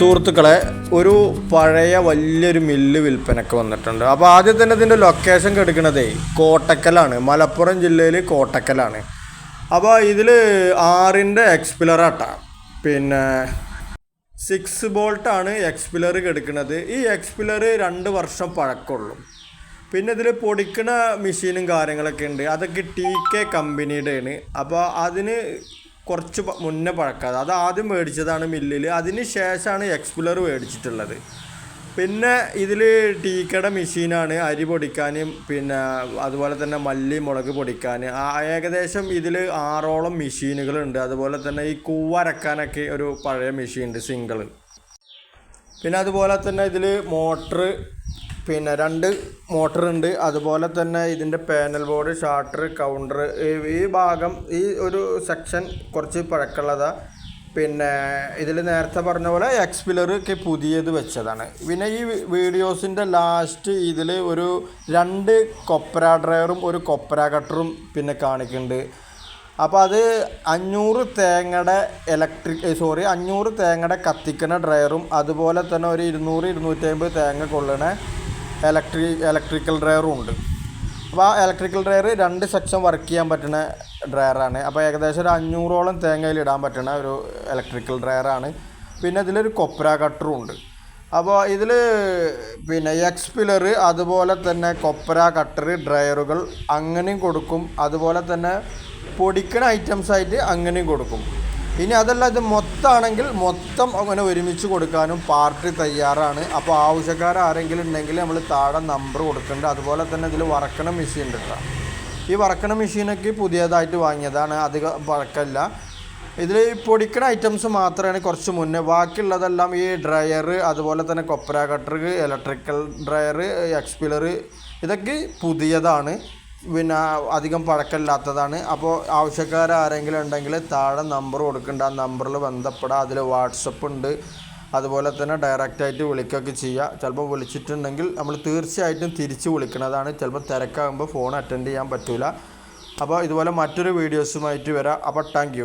സുഹൃത്തുക്കളെ ഒരു പഴയ വലിയൊരു മില്ല് വിൽപ്പനക്ക് വന്നിട്ടുണ്ട്. അപ്പോൾ ആദ്യം തന്നെ ഇതിന്റെ ലൊക്കേഷൻ കെടുക്കണതേ കോട്ടക്കലാണ്. മലപ്പുറം ജില്ലയിൽ കോട്ടക്കലാണ്. അപ്പോൾ ഇതിൽ ആറിന്റെ എക്സ്പിലറാട്ടാണ് പിന്നെ സിക്സ് ബോൾട്ടാണ് എക്സ്പിലർ കെടുക്കുന്നത് ഈ എക്സ്പിലർ രണ്ട് വർഷം പഴക്കമുള്ളൂ. പിന്നെ ഇതിൽ പൊടിക്കണ മെഷീനും കാര്യങ്ങളൊക്കെ ഉണ്ട്. അതൊക്കെ ടി കെ കമ്പനിയുടെയാണ് അപ്പോൾ അതിന് കുറച്ച് മുന്നേ പഴക്കാതെ. അത് ആദ്യം മേടിച്ചതാണ് മില്ലിൽ അതിന് ശേഷമാണ് എക്സ്പുലർ മേടിച്ചിട്ടുള്ളത്. പിന്നെ ഇതിൽ ടീക്കയുടെ കെയുടെ മെഷീനാണ്. അരി പൊടിക്കാനും പിന്നെ അതുപോലെ തന്നെ മല്ലി മുളക് പൊടിക്കാൻ ഏകദേശം ഇതിൽ ആറോളം മെഷീനുകളുണ്ട്. അതുപോലെ തന്നെ ഈ കൂവരക്കാനൊക്കെ ഒരു പഴയ മെഷീൻ ഉണ്ട് സിംഗിൾ പിന്നെ അതുപോലെ തന്നെ ഇതിൽ മോട്ടർ പിന്നെ രണ്ട് മോട്ടർ ഉണ്ട്. അതുപോലെ തന്നെ ഇതിന്റെ പാനൽ ബോർഡ് ഷാട്ടർ കൗണ്ടർ. ഈ ഭാഗം ഈ ഒരു സെക്ഷൻ കുറച്ച് പഴക്കമുള്ളതാണ് പിന്നെ ഇതിൽ നേരത്തെ പറഞ്ഞ പോലെ എക്സ്പിലർ ഒക്കെ പുതിയത് വെച്ചതാണ്. പിന്നെ ഈ വീഡിയോസിന്റെ ലാസ്റ്റ് ഇതിൽ ഒരു രണ്ട് കൊപ്ര ഡ്രയറും ഒരു കൊപ്ര കട്ടറും പിന്നെ കാണിക്കുന്നുണ്ട്. അപ്പോൾ അത് അഞ്ഞൂറ് തേങ്ങയുടെ ഇലക്ട്രിക് സോറി അഞ്ഞൂറ് തേങ്ങയുടെ കത്തിക്കുന്ന ഡ്രയറും അതുപോലെ തന്നെ ഒരു ഇരുന്നൂറ് ഇരുന്നൂറ്റി അമ്പത് തേങ്ങ കൊള്ളണ. ഇലക്ട്രി ഇലക്ട്രിക്കൽ ഡ്രയറും ഉണ്ട്. അപ്പോൾ ആ ഇലക്ട്രിക്കൽ ഡ്രയർ രണ്ട് സെക്ഷൻ വർക്ക് ചെയ്യാൻ പറ്റുന്ന ഡ്രയറാണ് അപ്പോൾ ഏകദേശം ഒരു അഞ്ഞൂറോളം തേങ്ങയിൽ ഇടാൻ പറ്റുന്ന ഒരു ഇലക്ട്രിക്കൽ ഡ്രയറാണ് പിന്നെ ഇതിലൊരു കൊപ്ര കട്ടറും ഉണ്ട്. അപ്പോൾ ഇതിൽ പിന്നെ എക്സ് എക്സ്പിലർ അതുപോലെ തന്നെ കൊപ്ര കട്ടർ ഡ്രയറുകൾ അങ്ങനെയും കൊടുക്കും. അതുപോലെ തന്നെ പൊടിക്കണ ഐറ്റംസ് ആയിട്ട് അങ്ങനെയും കൊടുക്കും. ഇനി അതല്ല ഇത് മൊത്തമാണെങ്കിൽ മൊത്തം അങ്ങനെ ഒരുമിച്ച് കൊടുക്കാനും പാർട്ടി തയ്യാറാണ്. അപ്പോൾ ആവശ്യക്കാർ ആരെങ്കിലും ഉണ്ടെങ്കിൽ നമ്മൾ താഴെ നമ്പർ കൊടുക്കുന്നുണ്ട് അതുപോലെ തന്നെ ഇതിൽ വറക്കണ മെഷീൻ ഉണ്ട് ഈ വറക്കണ മെഷീനൊക്കെ പുതിയതായിട്ട് വാങ്ങിയതാണ്. അധികം പഴക്കമില്ല ഇതിൽ പൊടിക്കണ ഐറ്റംസ് മാത്രമാണ് കുറച്ച് മുന്നേ. ബാക്കിയുള്ളതെല്ലാം ഈ ഡ്രയർ അതുപോലെ തന്നെ കൊപ്ര കട്ടർ ഇലക്ട്രിക്കൽ ഡ്രയർ എക്സ്പിലർ ഇതൊക്കെ പുതിയതാണ്. പിന്നെ അധികം പഴക്കമില്ലാത്തതാണ്. അപ്പോൾ ആവശ്യക്കാർ ആരെങ്കിലും ഉണ്ടെങ്കിൽ താഴെ നമ്പർ കൊടുക്കേണ്ട. ആ നമ്പറിൽ ബന്ധപ്പെടാം. അതിൽ വാട്സപ്പ് ഉണ്ട്. അതുപോലെ തന്നെ ഡയറക്റ്റായിട്ട് വിളിക്കുകയൊക്കെ ചെയ്യുക ചിലപ്പോൾ വിളിച്ചിട്ടുണ്ടെങ്കിൽ നമ്മൾ തീർച്ചയായിട്ടും തിരിച്ച് വിളിക്കുന്നതാണ് ചിലപ്പോൾ തിരക്കാകുമ്പോൾ ഫോൺ അറ്റൻഡ് ചെയ്യാൻ പറ്റില്ല അപ്പോൾ ഇതുപോലെ മറ്റൊരു വീഡിയോസുമായിട്ട് വരാം. അപ്പോൾ താങ്ക്